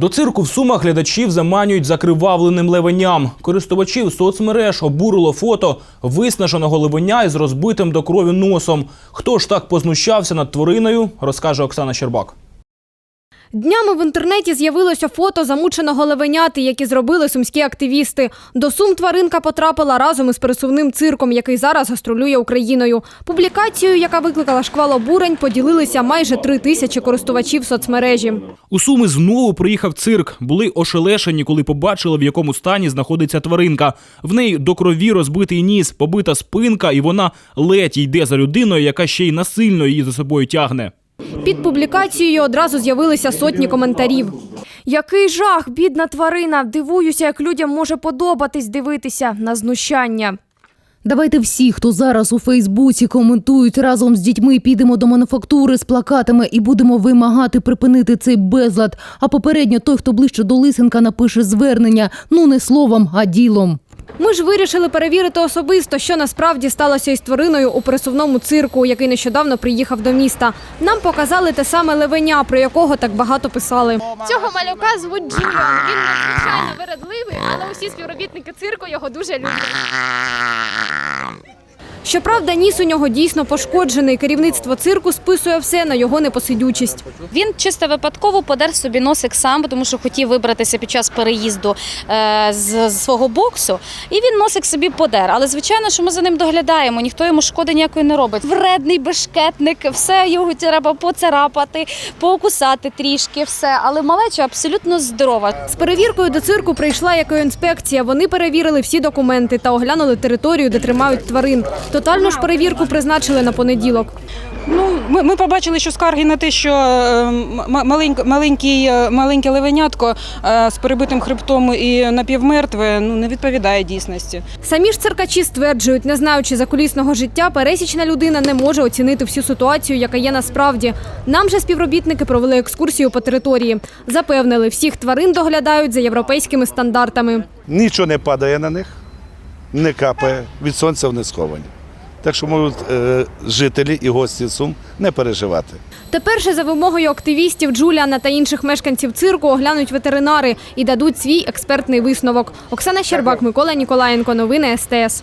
До цирку в Сумах глядачів заманюють закривавленим левеням. Користувачів соцмереж обурило фото виснаженого левеня із розбитим до крові носом. Хто ж так познущався над твариною, розкаже Оксана Щербак. Днями в інтернеті з'явилося фото замученого левеняти, які зробили сумські активісти. До сум тваринка потрапила разом із пересувним цирком, який зараз гастролює Україною. Публікацією, яка викликала шквал обурень, поділилися майже три тисячі користувачів соцмережі. У Суми знову приїхав цирк. Були ошелешені, коли побачили, в якому стані знаходиться тваринка. В неї до крові розбитий ніс, побита спинка, і вона ледь йде за людиною, яка ще й насильно її за собою тягне. Під публікацією одразу з'явилися сотні коментарів. Який жах, бідна тварина! Дивуюся, як людям може подобатись дивитися на знущання. Давайте всі, хто зараз у Фейсбуці коментують разом з дітьми, підемо до мануфактури з плакатами і будемо вимагати припинити цей безлад. А попередньо той, хто ближче до Лисенка, напише звернення. Ну не словом, а ділом. Ми ж вирішили перевірити особисто, що насправді сталося із твариною у пересувному цирку, який нещодавно приїхав до міста. Нам показали те саме левеня, про якого так багато писали. Цього малюка звуть Джіо. Він надзвичайно вередливий, але усі співробітники цирку його дуже люблять. Щоправда, ніс у нього дійсно пошкоджений. Керівництво цирку списує все на його непосидючість. Він чисто випадково подер собі носик сам, тому що хотів вибратися під час переїзду е, з, з свого боксу, і він носик собі подер. Але звичайно, що ми за ним доглядаємо, ніхто йому шкоди ніякої не робить. Вредний бешкетник, все його треба поцарапати, покусати трішки, все. Але малеча абсолютно здорова. З перевіркою до цирку прийшла екоінспекція. Вони перевірили всі документи та оглянули територію, де тримають тварин. Тотальну ж перевірку призначили на понеділок. Ну, ми, ми побачили, що скарги на те, що е, м- маленький, е, маленьке левенятко е, з перебитим хребтом і напівмертве ну, не відповідає дійсності. Самі ж циркачі стверджують, не знаючи закулісного життя, пересічна людина не може оцінити всю ситуацію, яка є насправді. Нам же співробітники провели екскурсію по території. Запевнили, всіх тварин доглядають за європейськими стандартами. нічого не падає на них, не капає, від сонця вони сховані. Так що можуть е, жителі і гості Сум не переживати. Тепер же за вимогою активістів Джуліана та інших мешканців цирку оглянуть ветеринари і дадуть свій експертний висновок. Оксана Щербак, Микола Ніколаєнко. Новини СТС.